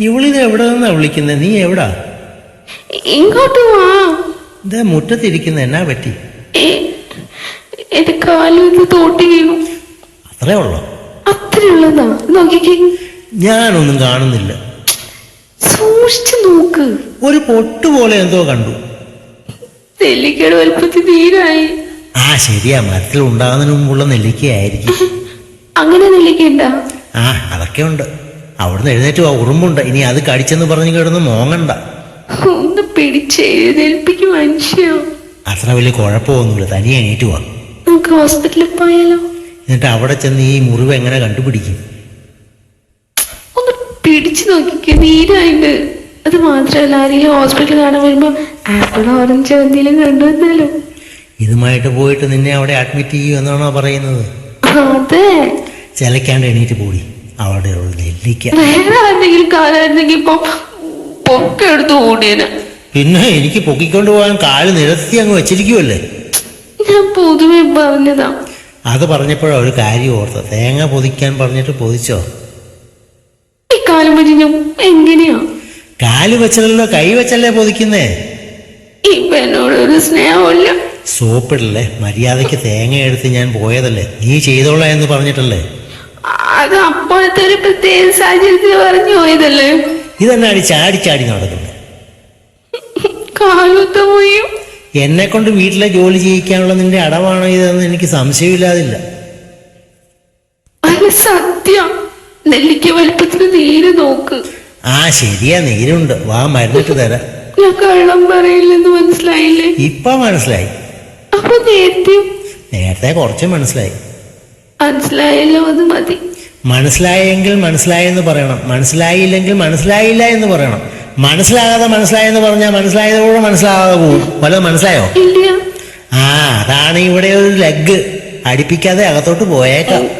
ഇവളിത് എവിടെ നിന്നാ വിളിക്കുന്നത് നീ എവിടാ? ഇങ്ങോട്ട് വാ. ഇതാ മുറ്റത്തിരിക്കുന്ന. എന്നാ പറ്റി? എ- എന്റെ കാലൊന്ന് തോട്ടി വീണു. അത്രേ ഉള്ളോ? നോക്കിക്കേ. ഞാനൊന്നും കാണുന്നില്ല. സൂക്ഷിച്ചു നോക്ക്. ഒരു പൊട്ട് പോലെ എന്തോ കണ്ടു. നെല്ലിക്കയുടെ വലുപ്പത്തിൽ തീരായി ആ ശരിയാ. മരത്തിൽ ഉണ്ടാകുന്നതിന് മുമ്പുള്ള നെല്ലിക്കയായിരിക്കും. അങ്ങനെ നെല്ലിക്കണ്ട ആ അതൊക്കെ ഉണ്ട്. അവിടുന്ന് എഴുന്നേറ്റ് ഉറുമ്പുണ്ട്. ഇനി അത് കടിച്ചെന്ന് പറഞ്ഞു കിടന്ന് മോങ്ങണ്ട. ഒന്ന് പിടിച്ച് എഴുന്നേൽപ്പിക്കും മനുഷ്യ. അത്ര വലിയ കുഴപ്പമൊന്നുമില്ല. തനിയെ എണീറ്റ് വാ. നമുക്ക് ഹോസ്പിറ്റലിൽ പോയാലോ? എന്നിട്ട് അവിടെ ചെന്ന് ഈ മുറിവ് എങ്ങനെ കണ്ടുപിടിക്കും? ഒന്ന് പിടിച്ചു നോക്കിക്കേ നീരായിട്ട്. അത് മാത്രമല്ല ആരെങ്കിലും ഹോസ്പിറ്റലിൽ കാണാൻ വരുമ്പോ ആപ്പിൾ ഓറഞ്ച് എന്തെങ്കിലും കണ്ടുവന്നാലോ? ഇതുമായിട്ട് പോയിട്ട് നിന്നെ അവിടെ അഡ്മിറ്റ് ചെയ്യൂ എന്നാണോ പറയുന്നത്? അതെ. ചിലക്കാണ്ട് എണീറ്റ് പോടി. അവിടെ ഒരു നെല്ലിക്ക വേറെ എന്തെങ്കിലും കാലായിരുന്നെങ്കിൽ ഇപ്പൊ പൊക്കെടുത്ത് പിന്നെ എനിക്ക് പൊക്കിക്കൊണ്ട് പോകാൻ കാൽ നിരത്തി അങ്ങ് വെച്ചിരിക്കുമല്ലേ ഞാൻ പൊതുവെ പറഞ്ഞതാ. അത് പറഞ്ഞപ്പോഴാ ഒരു കാര്യം ഓർത്ത തേങ്ങ പൊതിക്കാൻ പറഞ്ഞിട്ട് പൊതിച്ചോ? ഈ കാലം എങ്ങനെയാ? കാൽ വെച്ചല്ലോ കൈ വെച്ചല്ലേ പൊതിക്കുന്നേ? ഇപ്പൊ എന്നോട് ഒരു സ്നേഹമില്ല സോപ്പിടല്ലേ? മര്യാദയ്ക്ക് തേങ്ങ എടുത്ത് ഞാൻ പോയതല്ലേ? നീ ചെയ്തോളാം എന്ന് പറഞ്ഞിട്ടല്ലേ? അത് അപ്പോഴത്തെ ഒരു പ്രത്യേക സാഹചര്യത്തിൽ പറഞ്ഞു പോയതല്ലേ? ഇതെന്നാണ് ചാടി ചാടി നടക്കുന്നത്? കാലത്ത് പോയി. എന്നെ കൊണ്ട് വീട്ടിലെ ജോലി ചെയ്യിക്കാനുള്ള നിന്റെ അടവാണോ ഇതെന്ന് എനിക്ക് സംശയമില്ലാതില്ല. അല്ല സത്യം. നെല്ലിക്ക വലുപ്പത്തിന് നീര് നോക്ക്. ആ ശരിയാ നീരുണ്ട്. വാ മരുന്നിട്ട് തരാം. ഞാൻ കള്ളം പറയില്ലെന്ന് മനസ്സിലായില്ലേ? ഇപ്പൊ മനസ്സിലായി. അപ്പൊ നേരത്തെ നേരത്തെ കുറച്ച് മനസ്സിലായി. മനസ്സിലായല്ലോ അത് മതി. മനസ്സിലായെങ്കിൽ മനസ്സിലായെന്ന് പറയണം. മനസ്സിലായില്ലെങ്കിൽ മനസ്സിലായില്ല എന്ന് പറയണം. മനസ്സിലാകാതെ മനസ്സിലായെന്ന് പറഞ്ഞാൽ മനസ്സിലായതോടെ മനസ്സിലാകാതെ പോകും. വല്ലതും മനസ്സിലായോ? ആ അതാണ് ഇവിടെ ഒരു ലഗ് അടിപ്പിക്കാതെ അകത്തോട്ട് പോയേക്കാം.